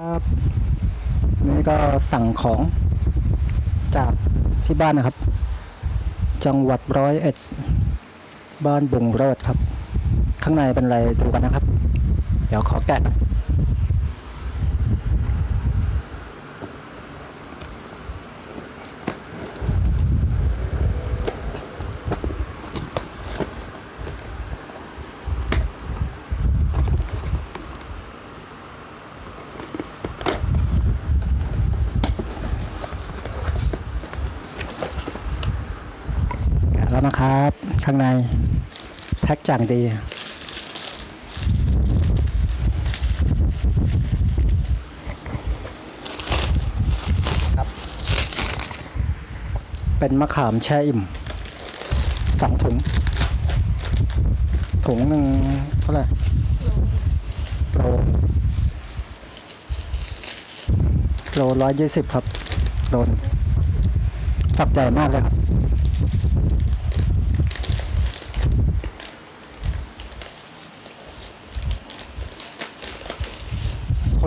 ครับนี่ก็สั่งของจากที่บ้านนะครับ จังหวัดร้อยเอ็ดบ้านบุงโรดครับ ข้างในเป็นอะไรดูกันนะครับ เดี๋ยวขอแกะ แล้วนะครับ ข้างในแพ็คจ่างดีครับ เป็นมะขามแช่อิ่มสองถุง ถุงหนึ่งเท่าไหร่โลโลร้อยยี่สิบครับโลนฝักใหญ่มากเลยครับ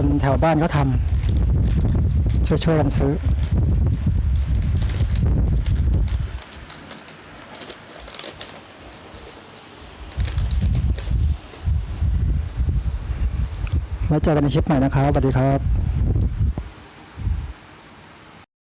คนแถวบ้านเขาทำช่วยๆกันซื้อ ไว้เจอกันในคลิปใหม่นะครับสวัสดีครับ